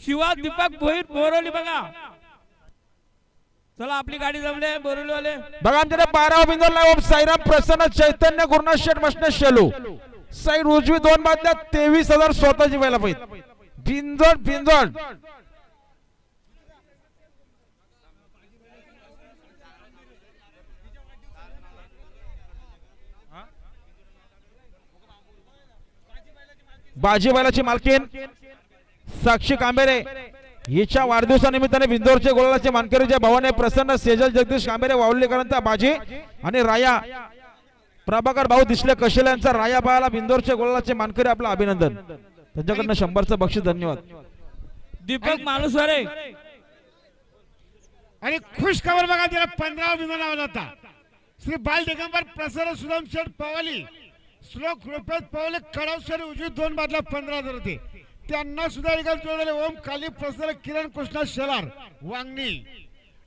शिवा दीपक भोईर बोरवली बघा. चला आपली गाडी जमले बोरवली वाले बघा आमच्याकडे बारा बिंदूला साईराम प्रसन्न चैतन्य गुरुनाथ शेठ मशने शेलू. साईड उजवी दोन बादल्या तेवीस हजार स्वतःची व्हायला पाहिजे. बिंजोड बिंजोड बाजी बैलाची मालकीन साक्षी कांबेरे हिच्या वाढदिवसानिमित्ताने बिंदोरचे गोलाचे मानकरीच्या भावाने प्रसन्न सेजल जगदीश कांबेरे वावलेकरांचा बाजी आणि राया. प्रभाकर भाऊ दिसले कशेल यांचा राया पाहायला बिंदोरचे गोलाचे मानकरी आपलं अभिनंदन. त्यांच्याकडनं शंभरचं बक्षीस धन्यवाद. दीपक मानुसवारे आणि खुश खबर बघा त्याला पंधरा बिंदू लावला होता. श्री बाल दिगंबर प्रसन्न सुदाम शेठ पवाली. श्लोक रुपयात पवले कडाव उजवी दोन बादला पंधरा हजार होते त्यांना सुद्धा निकाल जोडले ओम काली प्रसन्न किरण कृष्णा शेलार वांगणी.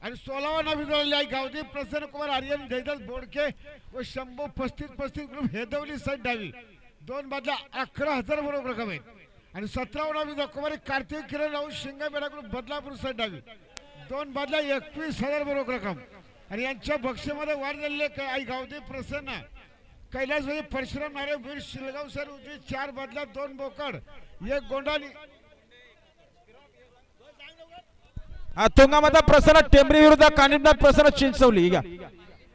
आणि सोलावा नाव जोडले आहे. गावदी प्रसन्न कुमार आर्यन जयदास बोडके व शंभू पस्तीस पस्तीस ग्रुप हेदवली साईड डावी. दोन बादला अकरा हजार बरोबर रक्कम आहे आणि सतरावा नाव कुमारी कार्तिक किरण राहून शिंगापेडा ग्रुप बदलापूर साईड डावी. दोन बादला एकवीस हजार बरोबर रक्कम आणि यांच्या बक्षीमध्ये वाढ झालेले आहे. आई गावदेव प्रसन्न. कैलासवाडी परशुराम नारे वीर शिलगाव सर उजवी चार बदला दोन बोकड एक गोंडाली. हा तुंगामाता प्रसन्न टेंबरी विरुद्ध कानिपनाथ प्रसन्न चिंचवली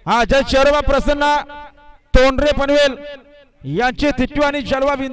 हा जय शहरोबा प्रसन्न तोंडरे पनवेल यांची तिटवी आणि जलवा विंदो